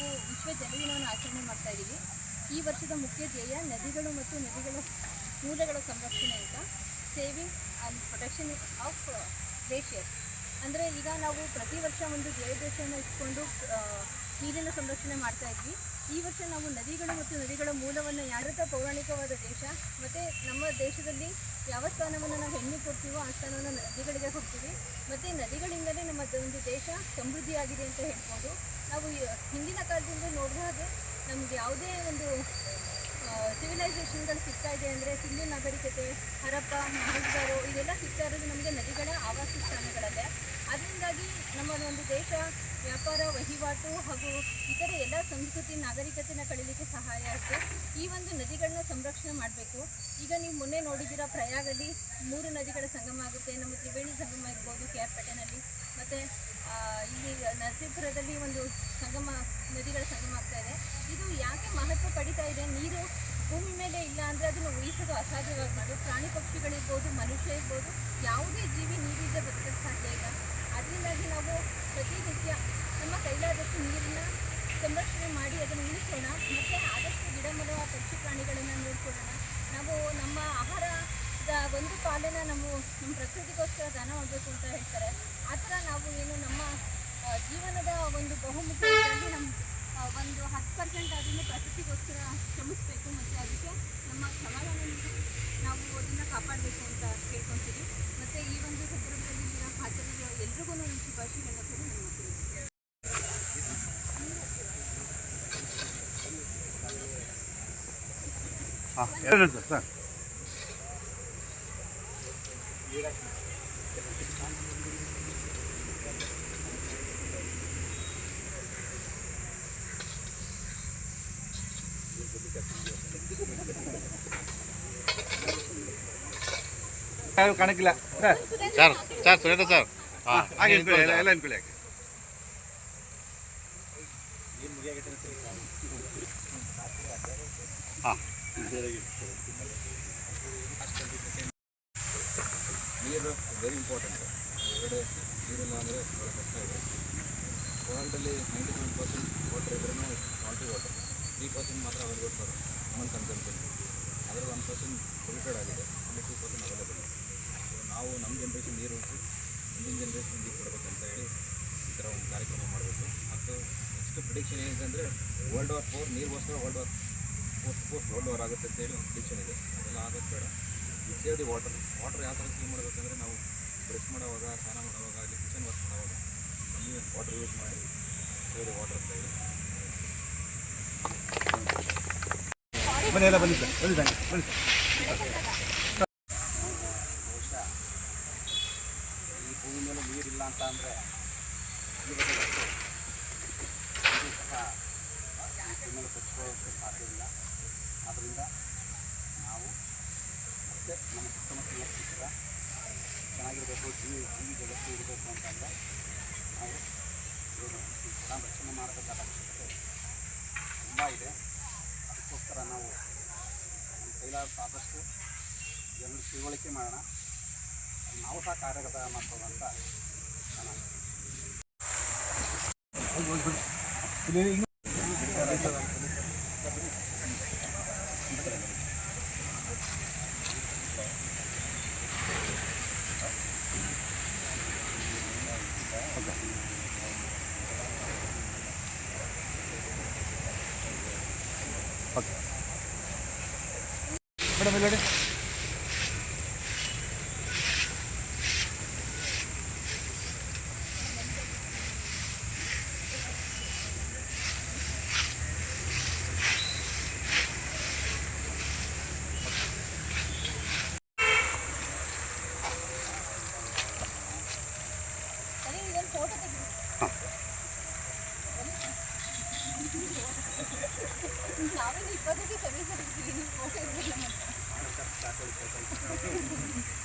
ನಾವು ವಿಶ್ವ ಜಲದಿನವನ್ನು ಆಚರಣೆ ಮಾಡ್ತಾ ಇದ್ದೀವಿ. ಈ ವರ್ಷದ ಮುಖ್ಯ ಧ್ಯೇಯ ನದಿಗಳು ಮತ್ತು ನದಿಗಳ ಮೂಲಗಳ ಸಂರಕ್ಷಣೆ ಅಂತ. Saving and protection of glaciers ಅಂದರೆ ಈಗ ನಾವು ಪ್ರತಿ ವರ್ಷ ಒಂದು ಧ್ಯೇಯೋದ್ದೇಶವನ್ನು ಇಟ್ಕೊಂಡು ನೀರಿನ ಸಂರಕ್ಷಣೆ ಮಾಡ್ತಾ ಇದ್ವಿ. ಈ ವರ್ಷ ನಾವು ನದಿಗಳು ಮತ್ತು ನದಿಗಳ ಮೂಲವನ್ನು ಯಾರತ ಪೌರಾಣಿಕವಾದ ದೇಶ ಮತ್ತು ನಮ್ಮ ದೇಶದಲ್ಲಿ ಯಾವ ಸ್ಥಾನವನ್ನು ನಾವು ಹೆಣ್ಣು ಕೊಡ್ತೀವೋ ಆ ಸ್ಥಾನವನ್ನು ನದಿಗಳಿಗೆ ಕೊಡ್ತೀವಿ ಮತ್ತು ನದಿಗಳಿಂದಲೇ ನಮ್ಮ ಒಂದು ದೇಶ ಸಮೃದ್ಧಿಯಾಗಿದೆ ಅಂತ ಹೇಳ್ಬೋದು. ನಾವು ಹಿಂದಿನ ಕಾಲದಿಂದ ನೋಡಿದ ಹಾಗೆ ನಮ್ಗೆ ಯಾವುದೇ ಒಂದು ಸಿವಿಲೈಸೇಷನ್ಗಳು ಸಿಗ್ತಾ ಇದೆ ಅಂದರೆ ಸಿಂಧು ನಾಗರಿಕತೆ, ಹರಪ್ಪ ಮಹಜ್ಗಾರು ಇದೆಲ್ಲ ಸಿಗ್ತಾ ಇರೋದು ನಮಗೆ ನದಿಗಳ ಆವಾಸ ಸ್ಥಾನಗಳಲ್ಲೇ. ಅದರಿಂದಾಗಿ ನಮ್ಮ ಒಂದು ದೇಶ ವ್ಯಾಪಾರ, ವಹಿವಾಟು ಹಾಗೂ ಇತರೆ ಎಲ್ಲ ಸಂಸ್ಕೃತಿ ನಾಗರಿಕತೆನ ಕಳೀಲಿಕ್ಕೆ ಸಹಾಯ ಆಗುತ್ತೆ ಈ ಒಂದು ನದಿಗಳನ್ನ ಸಂರಕ್ಷಣೆ ಮಾಡಬೇಕು. ಈಗ ನೀವು ಮೊನ್ನೆ ನೋಡಿದ್ದೀರಾ ಪ್ರಯಾಗಲ್ಲಿ ಮೂರು ನದಿಗಳ ಸಂಗಮ ಆಗುತ್ತೆ. ನಮ್ಮ ತ್ರಿವೇಣಿ ಸಂಗಮ ಇರ್ಬೋದು, ಕೆ ಆರ್ ಪೇಟೆನಲ್ಲಿ. ಮತ್ತು ಇಲ್ಲಿ ನರಸೀಪುರದಲ್ಲಿ ಒಂದು ಸಂಗಮ, ನದಿಗಳ ಸಂಗಮ ಆಗ್ತಾ ಇದೆ. ಇದು ಯಾಕೆ ಮಹತ್ವ ಪಡಿತಾ ಇದೆ? ನೀರು ಭೂಮಿ ಮೇಲೆ ಇಲ್ಲ ಅಂದರೆ ಅದನ್ನು ಉಳಿಸೋದು ಅಸಾಧ್ಯವಾಗಿ ಮಾಡು. ಪ್ರಾಣಿ ಪಕ್ಷಿಗಳಿರ್ಬೋದು, ಮನುಷ್ಯ ಇರ್ಬೋದು, ಯಾವುದೇ ಜೀವಿ ನೀರಿಂದ ಬದುಕಕ್ಕೆ ಸಾಧ್ಯ ಇಲ್ಲ. ಅದರಿಂದಾಗಿ ನಾವು ಪ್ರತಿನಿತ್ಯ ನಮ್ಮ ಕೈಲಾದಷ್ಟು ನೀರನ್ನ ಸಂರಕ್ಷಣೆ ಮಾಡಿ ಅದನ್ನು ಉಳಿಸೋಣ ಮತ್ತು ಆದಷ್ಟು ಗಿಡಮರ ಪಕ್ಷಿ ಪ್ರಾಣಿಗಳನ್ನು ನೋಡ್ಕೊಳ್ಳೋಣ ನಾವು ನಮ್ಮ ಆಹಾರದ ಒಂದು ಪಾಲನ್ನ ನಾವು ನಮ್ಮ ಪ್ರಕೃತಿಗೋಸ್ಕರ ದಾನ ಮಾಡಬೇಕು ಅಂತ ಹೇಳ್ತಾರೆ. ಆ ಥರ ನಾವು ಏನು ನಮ್ಮ ಜೀವನದ ಒಂದು ಬಹುಮುಖ್ಯವಾಗಿ ನಮ್ಮ ಒಂದು ಹತ್ತು ಪರ್ಸೆಂಟ್ ಅದನ್ನು ಪ್ರಕೃತಿಗೋಸ್ಕರ ಶ್ರಮಿಸಬೇಕು ಮತ್ತು ಅದಕ್ಕೆ ನಮ್ಮ ಸಮಾಧಾನ ನಾವು ಅದನ್ನು ಕಾಪಾಡಬೇಕು ಅಂತ ಕೇಳ್ಕೊತೀವಿ. ಮತ್ತು ಈ ಒಂದು ಸಂದರ್ಭದಲ್ಲಿ ಇದನ್ನ ಹಾಜರಿರೋ ಎಲ್ರಿಗೂ ನಾನು ಶುಭಾಶಯಗಳನ್ನು ಕೂಡ ನಾನು ಮಾಡ್ತೀನಿ ಹಾಂ ಸರ್. ಸರ್ ಯಾರು ಕಾಣಕ್ಕಿಲ್ಲ sir sir sir Surendra sir ಹಾಂ ಹಾಗೆ ನಿಂತ್ಕೊಳ್ಳಿ ಎಲ್ಲ ಎಲ್ಲ ನಿಂತ್ಕೊಳ್ಳಿ ಹಾಗೆ ಹಾಂ ನೀರು ವೆರಿ ಇಂಪಾರ್ಟೆಂಟ್ ಎರಡೇ ನೀರಿಲ್ಲ ಅಂದರೆ ಭಾಳ ಕಷ್ಟ ಇದೆ. ವರ್ಲ್ಡಲ್ಲಿ ನೈಂಟಿ ಸೆವೆನ್ ಪರ್ಸೆಂಟ್ ವಾಟರ್ ಇದ್ರೂ ಸಾಲ್ಟಿ ವಾಟರ್ ತ್ರೀ ಪರ್ಸೆಂಟ್ ಮಾತ್ರ ಅವೈಲೇಬಲ್ ಫಾರ್ ಹ್ಯೂಮನ್ ಕನ್ಸಂಪ್ಷನ್ ಅದರಲ್ಲಿ ಒನ್ ಪರ್ಸೆಂಟ್ ಪೊಲ್ಯೂಟೆಡ್ ಆಗಿದೆ. ಅಲ್ಲಿ ಟೂ ಪರ್ಸೆಂಟ್ ಅವೈಲೇಬಲ್ ಸೊ ನಾವು ನಮ್ಮ ಜನ್ರೇಷನ್ ನೀರು ಉಳಿಸಿ ಮುಂದಿನ ಜನ್ರೇಷನ್ ನೀರು ಕೊಡಬೇಕಂತ ಹೇಳಿ ಈ ಥರ ಒಂದು ಕಾರ್ಯಕ್ರಮ ಮಾಡಬೇಕು. ಮತ್ತು ನೆಕ್ಸ್ಟ್ ಪ್ರಿಡಿಕ್ಷನ್ ಏನಿದೆ ಅಂದರೆ world war four ನೀರಿಗೋಸ್ಕರ world war fourth fourth world war ಆಗುತ್ತೆ ಅಂತೇಳಿ ಒಂದು ಪ್ರಿಡಿಕ್ಷನ್ ಇದೆ. ಅದೆಲ್ಲ ಆಗೋದು ಬೇಡ. ಈ ಸೇವ್ ದಿ ವಾಟರ್ ವಾಟರ್ ಯಾವ ಥರ ಕ್ಲೀನ್ ಮಾಡಬೇಕಂದ್ರೆ ನಾವು ಬ್ರಷ್ ಮಾಡೋವಾಗ, ಸ್ನಾನ ಮಾಡೋವಾಗ, ಅಲ್ಲಿ ಕಿಚನ್ ವರ್ಕ್ ಮಾಡೋವಾಗ ಕಮ್ಮಿ ವಾಟರ್ ಯೂಸ್ ಮಾಡಿ ಸೇವ್ ದಿ ವಾಟರ್ ಅಂತ ಹೇಳಿ. ಮನೆಯೆಲ್ಲ ಬನ್ನಿ ಸರ್, ಬನ್ನಿ ಬನ್ನಿ ಬಹುಶಃ ಈ ಭೂಮಿ ಮೇಲೆ ನೀರಿಲ್ಲ ಅಂತ ಅಂದರೆ ಜೀವನದಷ್ಟು ಇದು ಸಹ ಜೀವನ ಬದುಕೋಕ್ಕೆ ಸಾಧ್ಯ ಇಲ್ಲ ಆದ್ದರಿಂದ ನಾವು ಮತ್ತೆ ನಮ್ಮ ಸುತ್ತಮುತ್ತಲಿನ ಪರಿಸರ ಚೆನ್ನಾಗಿರಬೇಕು ಜೀವಿ ಜೀವಿ ಜಗತ್ತು ಇರಬೇಕು ಅಂತಂದರೆ ನಾವು ಇವರು ಜನ ರಕ್ಷಣೆ ಮಾಡಬೇಕಾದ ಅವಶ್ಯಕತೆ ತುಂಬ ಇದೆ ಅದಕ್ಕೋಸ್ಕರ ನಾವು ಆದಷ್ಟು ಜನರು ತಿಳುವಳಿಕೆ ಮಾಡೋಣ. ನಾವು ಸಹ ಕಾರ್ಯಗತ ಮಾಡ್ತೇವೆ ಅಂತ ನಾನು ಮೇಡಮ್ ಇಲ್ಲಿ ನೋಡಿ ಸರಿ ಇದೊಂದು ಫೋಟೋ Thank you.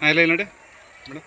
ಹಾಂ ಇಲ್ಲ ನೋಡಿ ಮೇಡಮ್?